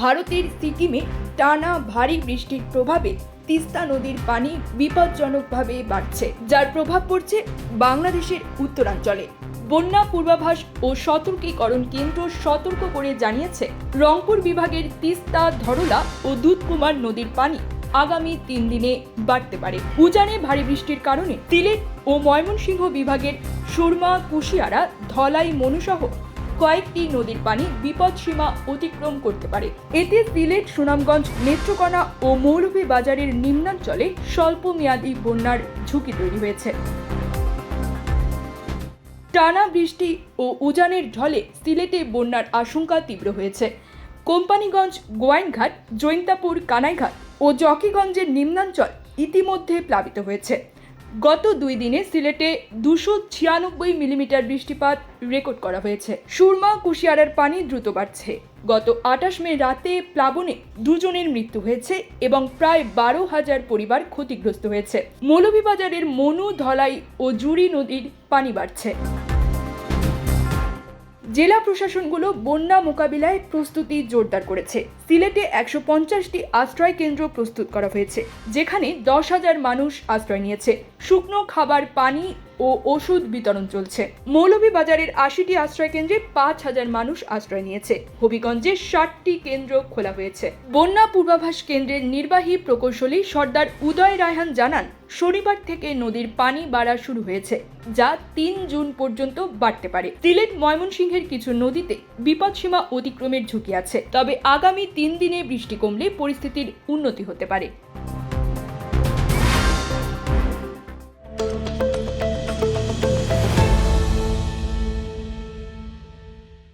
ভারতের সিকিমে টানা ভারী বৃষ্টির প্রভাবে তিস্তা নদীর পানি বিপজ্জনকভাবে বাড়ছে, যার প্রভাব পড়ছে বাংলাদেশের উত্তরাঞ্চলে। বন্যা পূর্বাভাস ও সতর্কীকরণ কেন্দ্র সতর্ক করে জানিয়েছে রংপুর বিভাগের তিস্তা, ধরলা ও দুধকুমার নদীর পানি আগামী তিন দিনে বাড়তে পারে। উজানে ভারী বৃষ্টির কারণে সিলেট ও ময়মনসিংহ বিভাগের সুরমা, কুশিয়ারা, ধলাই, মনুসহ কয়েকটি নদীর পানি বিপদসীমা অতিক্রম করতে পারে। এতে সিলেট, সুনামগঞ্জ, নেত্রকোনা ও মৌলভীবাজারের নিম্নাঞ্চলে স্বল্প মেয়াদী বন্যার ঝুঁকি তৈরি হয়েছে। টানা বৃষ্টি ও উজানের ঢলে সিলেটে বন্যার আশঙ্কা তীব্র হয়েছে। কোম্পানিগঞ্জ, গোয়াইনঘাট, জৈন্তাপুর, কানাইঘাট ও জকিগঞ্জের নিম্নাঞ্চল ইতিমধ্যে প্লাবিত হয়েছে। গত দুই দিনে সিলেটে দুশো ছিয়ানব্বই মিলিমিটার বৃষ্টিপাত রেকর্ড করা হয়েছে। সুরমা কুশিয়ারার পানি দ্রুত বাড়ছে। গত আঠাশ মে রাতে প্লাবনে দুজনের মৃত্যু হয়েছে এবং প্রায় বারো হাজার পরিবার ক্ষতিগ্রস্ত হয়েছে। মৌলভীবাজারের মনু, ধলাই ও জুড়ি নদীর পানি বাড়ছে। জেলা প্রশাসনগুলো বন্যা মোকাবিলায় প্রস্তুতি জোরদার করেছে। সিলেটে একশো পঞ্চাশটি আশ্রয় কেন্দ্র প্রস্তুত করা হয়েছে, যেখানে দশ হাজার মানুষ আশ্রয় নিয়েছে। শুকনো খাবার, পানি ও ওষুধ বিতরণ চলছে। মৌলভীবাজারের আশিটি আশ্রয় কেন্দ্রে পাঁচ হাজার মানুষ আশ্রয় নিয়েছে। হবিগঞ্জে ষাটটি কেন্দ্র খোলা হয়েছে। বন্যা পূর্বাভাস কেন্দ্রের নির্বাহী প্রকৌশলী সর্দার উদয় রায়হান জানান, শনিবার থেকে নদীর পানি বাড়া শুরু হয়েছে, যা তিন জুন পর্যন্ত বাড়তে পারে। সিলেট ময়মনসিংহের কিছু নদীতে বিপদসীমা অতিক্রমের ঝুঁকি আছে, তবে আগামী তিন দিনে বৃষ্টি কমলে পরিস্থিতির উন্নতি হতে পারে।